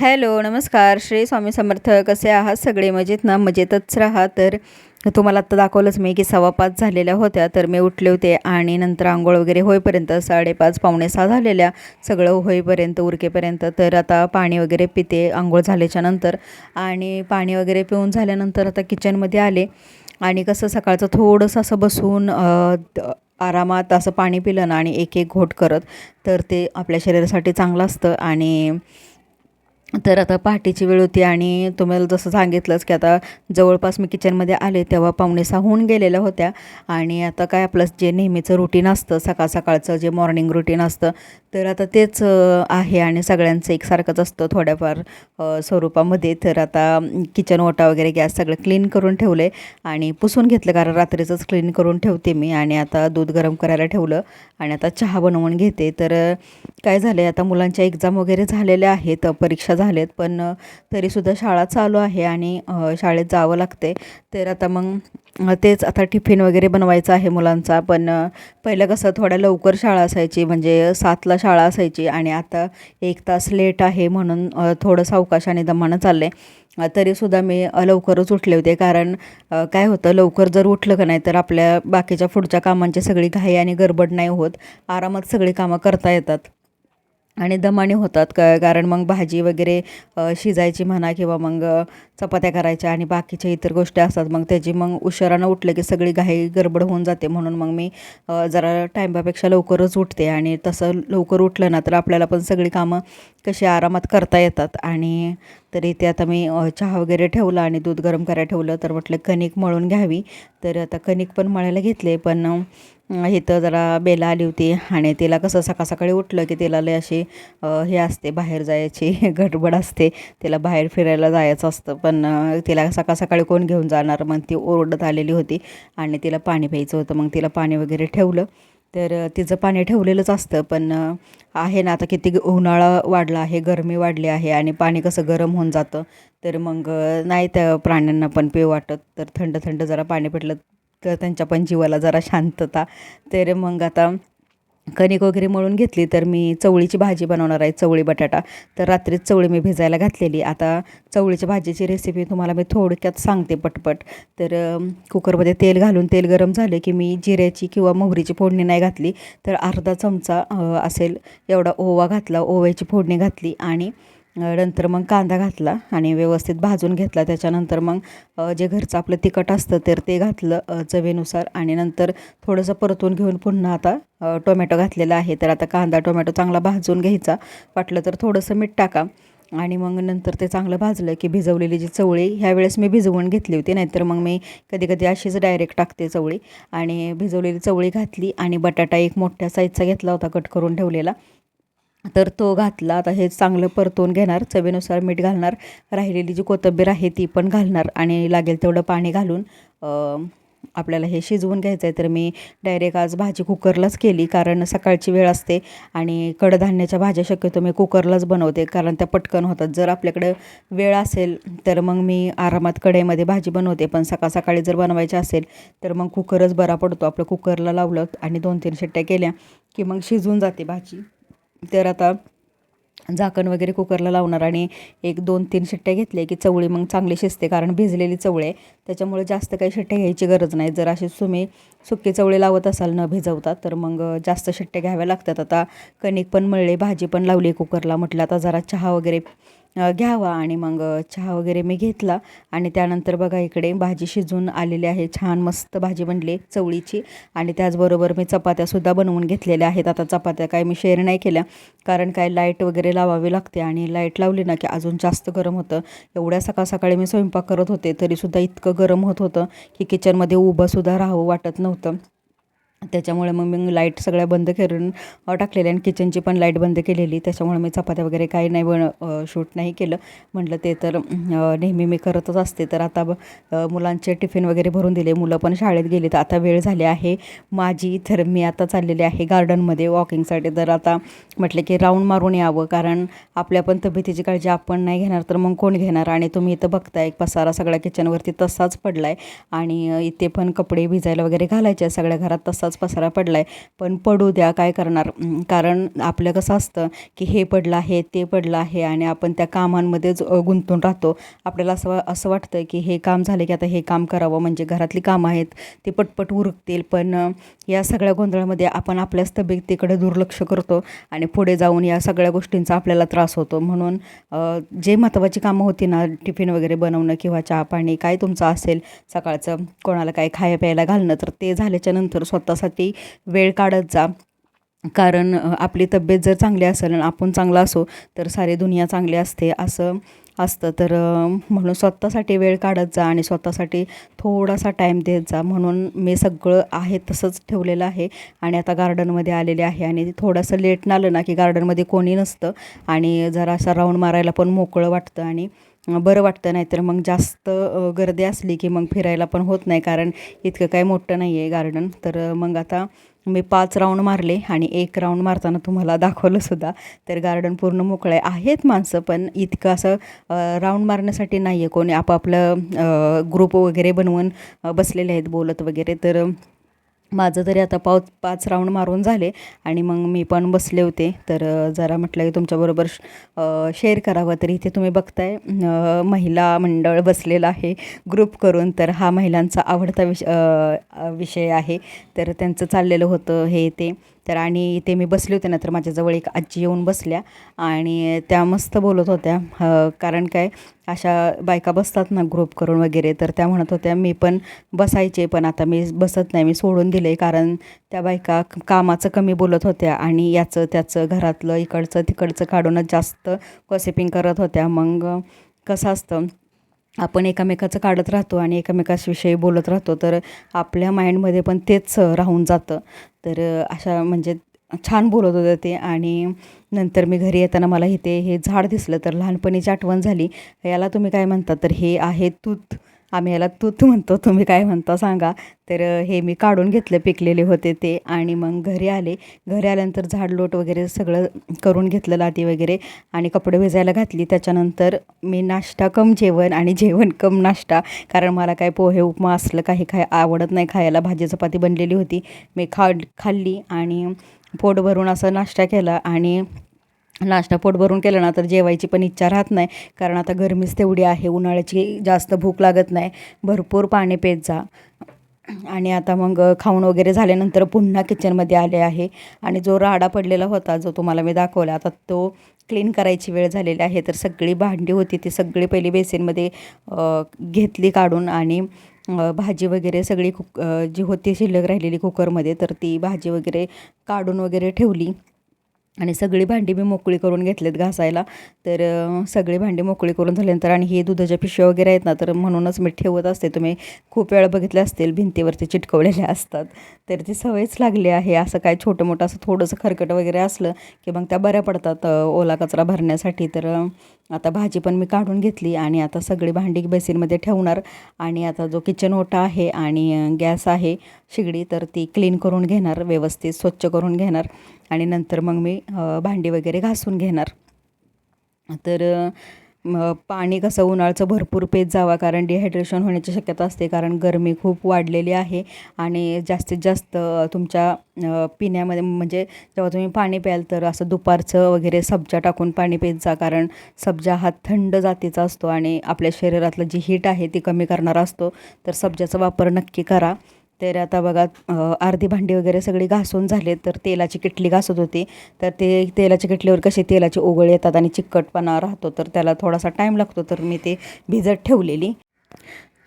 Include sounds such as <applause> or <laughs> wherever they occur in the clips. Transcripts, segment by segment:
Hello नमस्कार. श्री स्वामी समर्थ कसे आहात? सगळे मजेत ना? मजेतच राहा. तर तुम्हाला आत्ता दाखवलंच मी की सव्वा पाच झालेल्या होत्या. तर मी उठले होते आणि नंतर आंघोळ वगैरे होईपर्यंत साडेपाच पावणे सहा झालेल्या. सगळं होईपर्यंत उरकेपर्यंत. तर आता पाणी वगैरे पिते आंघोळ झाल्याच्यानंतर. आणि पाणी वगैरे पिऊन झाल्यानंतर आता किचनमध्ये आले. आणि कसं सकाळचं थोडंसं असं बसून आरामात असं पाणी पिलं ना आणि एक एक घोट करत तर ते आपल्या शरीरासाठी चांगलं असतं. आणि तर आता पहाटेची वेळ होती आणि तुम्हाला जसं सांगितलंच की आता जवळपास मी किचनमध्ये आले तेव्हा पावणे सहा होऊन गेलेल्या होत्या. आणि आता काय आपलं जे नेहमीचं रुटीन असतं सकाळ सकाळचं जे मॉर्निंग रुटीन असतं तर आता तेच आहे आणि सगळ्यांचं एकसारखंच असतं थोड्याफार स्वरूपामध्ये. तर आता किचन ओटा वगैरे गॅस सगळं क्लीन करून ठेवले आणि पुसून घेतलं कारण रात्रीचंच क्लीन करून ठेवते मी. आणि आता दूध गरम करायला ठेवलं आणि आता चहा बनवून घेते. तर काय झालं आहे आता मुलांच्या एक्झाम वगैरे झालेल्या आहेत परीक्षा झालेत पण तरीसुद्धा शाळा चालू आहे आणि शाळेत जावं लागते. तर आता मग तेच आता टिफिन वगैरे बनवायचा आहे मुलांचा पण पहिलं कसं थोड्या लवकर शाळा असायची म्हणजे सातला शाळा असायची आणि आता एक तास लेट आहे म्हणून थोडं आणि दमानं चाललं आहे तरीसुद्धा मी लवकरच उठले होते कारण काय होतं लवकर जर उठलं का नाही तर आपल्या बाकीच्या पुढच्या कामांची सगळी घाई आणि गडबड नाही होत. आरामात सगळी कामं करता येतात. आणि दमाने होतात क कारण मग भाजी वगैरे शिजायची म्हणा किंवा मग चपात्या करायच्या आणि बाकीच्या इतर गोष्टी असतात मग त्याची मग उशिरानं उठलं की सगळी घाई गडबड होऊन जाते. म्हणून मग मी जरा टाईमापेक्षा लवकरच उठते आणि तसं लवकर उठलं ना तर आपल्याला पण सगळी कामं कशी आरामात करता येतात. आणि तरी ते आता मी चहा वगैरे ठेवला आणि दूध गरम करायला ठेवलं तर म्हटलं कणिक मळून घ्यावी. तर आता कणिक पण मळायला घेतले पण इथं जरा बेला आली होती आणि तिला कसं सकाळ सकाळी उठलं की तिला लय अशी हे असते बाहेर जायची <laughs> गडबड असते. तिला बाहेर फिरायला जायचं असतं पण तिला सकाळ सकाळी कोण घेऊन जाणार? मग ती ओरडत आलेली होती आणि तिला पाणी प्यायचं होतं. मग तिला पाणी वगैरे ठेवलं. तर तिचं पाणी ठेवलेलंच असतं पण आहे ना आता किती उन्हाळा वाढला आहे गरमी वाढली आहे आणि पाणी कसं गरम होऊन जातं. तर मग नाही त्या प्राण्यांना पण पिऊ वाटत. तर थंड थंड जरा पाणी पेटलं तर त्यांच्या पण जीवाला जरा शांतता. तर मग आता कणिक वगैरे मळून घेतली तर मी चवळीची भाजी बनवणार आहे चवळी बटाटा. तर रात्रीच चवळी मी भिजायला घातलेली. आता चवळीच्या भाजीची रेसिपी तुम्हाला मी थोडक्यात सांगते पटपट. तर कुकरमध्ये तेल घालून तेल गरम झाले की मी जिऱ्याची किंवा मोहरीची फोडणी नाही घातली. तर अर्धा चमचा असेल एवढा ओवा घातला ओव्याची फोडणी घातली आणि नंतर मग कांदा घातला आणि व्यवस्थित भाजून घेतला. त्याच्यानंतर मग जे घरचं आपलं तिखट असतं तर ते घातलं चवीनुसार. आणि नंतर थोडंसं परतून घेऊन पुन्हा आता टोमॅटो घातलेला आहे. तर आता कांदा टोमॅटो चांगला भाजून घ्यायचा. वाटलं तर थोडंसं मीठ टाका. आणि मग नंतर ते चांगलं भाजलं की भिजवलेली जी चवळी ह्यावेळेस मी भिजवून घेतली होती. नाहीतर मग मी कधी कधी अशीच डायरेक्ट टाकते चवळी. आणि भिजवलेली चवळी घातली आणि बटाटा एक मोठ्या साईजचा घेतला होता कट करून ठेवलेला. तर तो घातला. आता हे चांगलं परतून घेणार. चवीनुसार मीठ घालणार. राहिलेली जी कोथिंबीर आहे ती पण घालणार आणि लागेल तेवढं पाणी घालून आपल्याला हे शिजवून घ्यायचं आहे. तर मी डायरेक्ट आज भाजी कुकरलाच केली कारण सकाळची वेळ असते आणि कडधान्याच्या भाज्या शक्यतो मी कुकरलाच बनवते कारण त्या पटकन होतात. जर आपल्याकडे वेळ असेल तर मग मी आरामात कढईमध्ये भाजी बनवते. पण सकाळ सकाळी जर बनवायची असेल तर मग कुकरच बरा पडतो. आपलं कुकरला लावलं आणि दोन तीन शिट्ट्या केल्या की मग शिजून जाते भाजी. तर आता झाकण वगैरे कुकरला लावणार आणि एक दोन तीन शिट्ट्या घेतल्या की चवळी मग चांगली शिजते कारण भिजलेली चवळी आहे. त्याच्यामुळे जास्त काही शिट्ट्या घ्यायची गरज नाही. जर अशी तुम्ही सुकी चवळी लावत असाल न भिजवता तर मग जास्त शिट्ट्या घ्याव्या लागतात. आता कणिक पण मळले भाजी पण लावली कुकरला म्हटलं आता जरा चहा वगैरे घ्यावा आणि मग चहा वगैरे मी घेतला. आणि त्यानंतर बघा इकडे भाजी शिजून आलेली आहे. छान मस्त भाजी बनली चवळीची. आणि त्याचबरोबर मी चपात्यासुद्धा बनवून घेतलेल्या आहेत. आता चपात्या काय मी शेअर नाही केल्या. कारण काय लाइट वगैरे लावावी लागते. आणि लाइट लावली ना की अजून जास्त गरम होतं. एवढ्या सकाळ सकाळी मी स्वयंपाक करत होते. तरीसुद्धा इतकं गरम होत होतं की किचनमध्ये उभंसुद्धा राहावं वाटत नव्हतं. त्याच्यामुळे मग मी लाइट सगळ्या बंद करून टाकलेल्या आणि किचनची पण लाइट बंद केलेली. त्याच्यामुळे मी चपात्या वगैरे काही नाही बन शूट नाही केलं. म्हटलं ते तर नेहमी मी करतच असते. तर आता मुलांचे टिफिन वगैरे भरून दिले. मुलं पण शाळेत गेली तर आता वेळ झाली आहे. माझी तर मी आता चाललेली आहे गार्डनमध्ये वॉकिंगसाठी तर आता म्हटलं की राऊंड मारून यावं. कारण आपल्या पण तब्येतीची काळजी आपण नाही घेणार तर मग कोण घेणार? आणि तुम्ही इथं बघताय एक पसारा सगळ्या किचनवरती तसाच पडला आहे आणि इथे पण कपडे भिजायला वगैरे घालायचे सगळ्या घरात. तसाच असाच पसारा पडला आहे पण पडू द्या काय करणार? कारण आपलं कसं असतं की हे पडलं आहे ते पडलं आहे आणि आपण त्या कामांमध्येच गुंतून राहतो. आपल्याला असं असं वाटतं की हे काम झालं की आता हे काम करावं. म्हणजे घरातली कामं आहेत ते पटपट उरकतील. पण या सगळ्या गोंधळामध्ये आपण आपल्याच तब्येतीकडे दुर्लक्ष करतो आणि पुढे जाऊन या सगळ्या गोष्टींचा आपल्याला त्रास होतो. म्हणून जे महत्त्वाची कामं होती ना टिफिन वगैरे बनवणं किंवा चहा पाणी काय तुमचं असेल सकाळचं कोणाला काय खाया प्यायला घालणं तर ते झाल्याच्यानंतर स्वतःसाठी वेळ काढत जा. कारण आपली तब्येत जर चांगली असेल आणि आपण चांगला असो तर सारी दुनिया चांगली असते असं असतं. तर म्हणून स्वतःसाठी वेळ काढत जा आणि स्वतःसाठी थोडासा टाईम देत जा. म्हणून मी सगळं आहे तसंच ठेवलेलं आहे आणि आता गार्डनमध्ये आलेले आहे आणि थोडंसं लेट आलं ना की गार्डनमध्ये कोणी नसतं आणि जरा असं राऊंड मारायला पण मोकळं वाटतं आणि बरं वाटतं नाहीतर मग जास्त गर्दी असली की मग फिरायला पण होत नाही कारण इतकं काय मोठं नाही आहे गार्डन तर मग आता मी पाच राऊंड मारले आणि एक राऊंड मारताना तुम्हाला दाखवलं सुद्धा. तर गार्डन पूर्ण मोकळं आहे आहेत माणसं पण इतकं असं राऊंड मारण्यासाठी नाही आहे कोणी आपापलं ग्रुप वगैरे बनवून बसलेले आहेत बोलत वगैरे. तर माझं तरी आता पाव पाच राऊंड मारून झाले आणि मग मी पण बसले होते. तर जरा म्हटलं की तुमच्याबरोबर शेअर करावं. तर इथे तुम्ही बघताय महिला मंडळ बसलेलं आहे. ग्रुप करून तर हा महिलांचा आवडता विष विषय आहे. तर त्यांचं चाललेलं होतं हे ते. तर आणि इथे मी बसले होते ना तर माझ्याजवळ एक आजी येऊन बसल्या आणि त्या मस्त बोलत होत्या. कारण काय अशा बायका बसतात ना ग्रुप करून वगैरे तर त्या म्हणत होत्या मी पण बसायचे पण आता मी बसत नाही मी सोडून दिले कारण त्या बायका कामाचं कमी बोलत होत्या आणि याचं त्याचं घरातलं इकडचं तिकडचं काढूनच जास्त कॉसिपिंग करत होत्या. मग कसं असतं आपण एकामेकाचं काढत राहतो आणि एकामेकाविषयी बोलत राहतो तर आपल्या माइंडमध्ये पण तेच राहून जातं. तर अशा म्हणजे छान बोलत होते ते आणि नंतर मी घरी येताना मला इथे हे झाड दिसलं तर लहानपणीची आठवण झाली. याला तुम्ही काय म्हणता? तर हे आहे तूत. आम्ही याला तूत म्हणतो तुम्ही काय म्हणता सांगा. तर हे मी काढून घेतलं पिकलेले होते ते आणि मग घरी आले. घरी आल्यानंतर झाडलोट वगैरे सगळं करून घेतलं लादी वगैरे आणि कपडे भिजायला घातली. त्याच्यानंतर मी नाश्ता कम जेवण आणि जेवण कम नाश्ता. कारण मला काय पोहे उपमा असलं काही खाय आवडत नाही खायला. भाजी चपाती बनलेली होती. मी खा खाल्ली आणि पोट भरून असं नाश्ता केला आणि नाश्ता पोट भरून केलं ना तर जेवायची पण इच्छा राहत नाही. कारण आता गरमीच तेवढी आहे उन्हाळ्याची जास्त भूक लागत नाही. भरपूर पाणी पेत जा. आणि आता मग खाऊन वगैरे झाल्यानंतर पुन्हा किचनमध्ये आले आहे. आणि जो राडा पडलेला होता जो तुम्हाला मी दाखवला आता तो क्लीन करायची वेळ झालेली आहे. तर सगळी भांडी होती ती सगळी पहिली बेसिनमध्ये घेतली काढून आणि भाजी वगैरे सगळी कुक जी होती शिल्लक राहिलेली कुकरमध्ये तर ती भाजी वगैरे काढून वगैरे ठेवली. आणि सगळी भांडी मी मोकळी करून घेतलेत घासायला. तर सगळी भांडी मोकळी करून झाल्यानंतर आणि हे दुधाच्या पिशव्या वगैरे आहेत ना तर म्हणूनच मी ठेवत असते. तुम्ही खूप वेळा बघितले असतील भिंतीवरती चिटकवलेले असतात. तर ती सवयच लागली आहे. असं काय छोटं मोठं असं थोडंसं खरकट वगैरे असलं की मग त्या बऱ्या पडतात ओला कचरा भरण्यासाठी. तर आता भाजी पण मी काढून घेतली आणि आता सगळी भांडी बेसिनमध्ये ठेवणार. आणि आता जो किचन ओटा आहे आणि गॅस आहे शिगडी तर ती क्लीन करून घेणार व्यवस्थित स्वच्छ करून घेणार. आणि नंतर मग मी भांडी वगैरे घासून घेणार. तर पाणी कसं उन्हाळ्याचं भरपूर पेत जावा कारण डिहायड्रेशन होण्याची शक्यता असते कारण गरमी खूप वाढलेली आहे आणि जास्तीत जास्त तुमच्या पिण्यामध्ये म्हणजे जेव्हा तुम्ही पाणी प्याल तर असं दुपारचं वगैरे सब्जा टाकून पाणी पेत जा कारण सब्जा हा थंड जातीचा असतो आणि आपल्या शरीरातलं जी हीट आहे ती कमी करणारा असतो. तर सब्जाचा वापर नक्की करा. तर आता बघा अर्धी भांडी वगैरे सगळी घासून झाले तर तेलाची किटली घासत होती. तर ते तेलाच्या किटलीवर कसे तेलाची ओघळ येतात आणि चिकटपणा राहतो तर त्याला थोडासा टाईम लागतो तर मी ते भिजत ठेवलेली.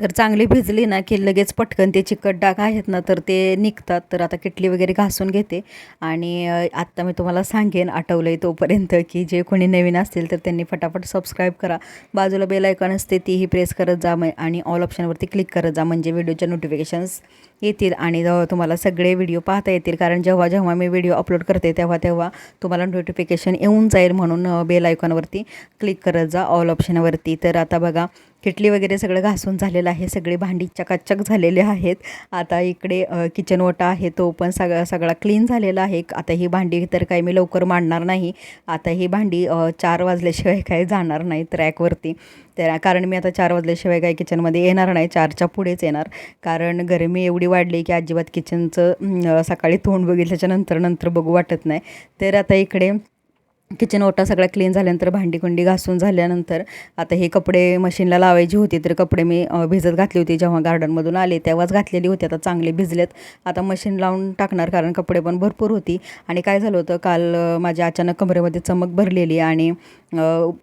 तर चांगली भिजली ना की लगेच पटकन ते चिकट डाग आहेत ना तर ते निघतात. तर आता किटली वगैरे घासून घेते. आणि आत्ता मी तुम्हाला सांगेन आठवलं आहे तोपर्यंत की जे कोणी नवीन असतील तर त्यांनी फटाफट सबस्क्राईब करा. बाजूला बेल आयकॉन असते तीही प्रेस करत जा आणि ऑल ऑप्शनवरती क्लिक करत जा म्हणजे व्हिडिओच्या नोटिफिकेशन्स येतील आणि तुम्हाला सगळे व्हिडिओ पाहता येतील कारण जेव्हा जेव्हा मी व्हिडिओ अपलोड करते तेव्हा तेव्हा तुम्हाला नोटिफिकेशन येऊन जाईल म्हणून बेल आयकॉनवरती क्लिक करत जा ऑल ऑप्शनवरती तर आता बघा किटली वगैरे सगळं घासून झालेलं आहे सगळी भांडी चकाचक झालेले आहेत. आता इकडे किचन ओटा आहे तो पण सगळा सगळा क्लीन झालेला आहे. आता ही भांडी तर काही मी लवकर मांडणार नाही. आता ही भांडी चार वाजल्याशिवाय काही जाणार नाही ट्रॅकवरती तर कारण मी आता चार वाजल्याशिवाय काही किचनमध्ये येणार नाही. चारच्या पुढेच येणार. कारण गरमी एवढी वाढली की अजिबात किचनचं सकाळी तोंड बघितल्याच्या नंतर नंतर बघू वाटत नाही. तर आता इकडे किचन ओटा सगळा क्लीन झाल्यानंतर भांडी कुंडी घासून झाल्यानंतर आता हे कपडे मशीनला लावायची होती तर कपडे मी भिजत घातली होती जेव्हा गार्डनमधून आले तेव्हाच घातलेली होती. आता चांगले भिजलेत. आता मशीन लावून टाकणार कारण कपडे पण भरपूर होती. आणि काय झालं होतं काल माझ्या अचानक कमरेमध्ये चमक भरलेली आणि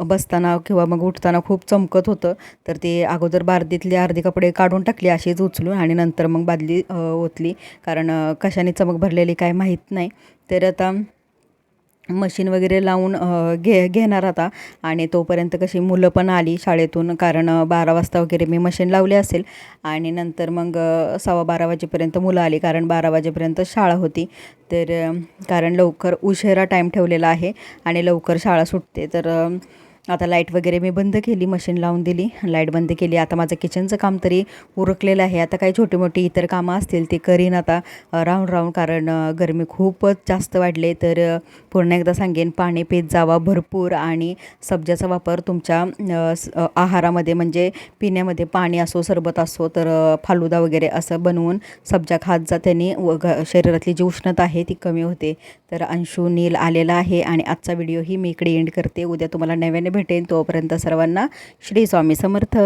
बसताना किंवा मग उठताना खूप चमकत होतं. तर ते अगोदर बारदीतले अर्धे कपडे काढून टाकले अशीच उचलून आणि नंतर मग बादली ओतली. कारण कशाने चमक भरलेली काय माहीत नाही. तर आता मशीन वगैरे लावून घे घेणार आता. आणि तोपर्यंत कशी मुलं पण आली शाळेतून कारण बारा वाजता वगैरे मी मशीन लावली असेल. आणि नंतर मग सव्वा बारा वाजेपर्यंत मुलं आली कारण बारा वाजेपर्यंत शाळा होती. तर कारण लवकर उशिरा टाईम ठेवलेला आहे आणि लवकर शाळा सुटते. तर आता लाइट वगैरे मी बंद केली मशीन लावून दिली लाइट बंद केली. आता माझं किचनचं काम तरी उरकलेलं आहे. आता काही छोटी मोठी इतर कामं असतील ते करीन आता. राहून राहून कारण गरमी खूपच जास्त वाढले तर पूर्ण पुन्हा एकदा सांगेन पाणी पित जावा भरपूर आणि सब्जाचा वापर तुमच्या आहारामध्ये म्हणजे पिण्यामध्ये पाणी असो सरबत असो तर फालुदा वगैरे असं बनवून सब्जा खात जा. त्याने व घ शरीरातली जी उष्णता आहे ती कमी होते. तर अंशू नील आलेला आहे आणि आजचा व्हिडिओ ही मी इकडे एंड करते. उद्या तुम्हाला नव्याने भेटेन तोपर्यंत सर्वांना श्री स्वामी समर्थ.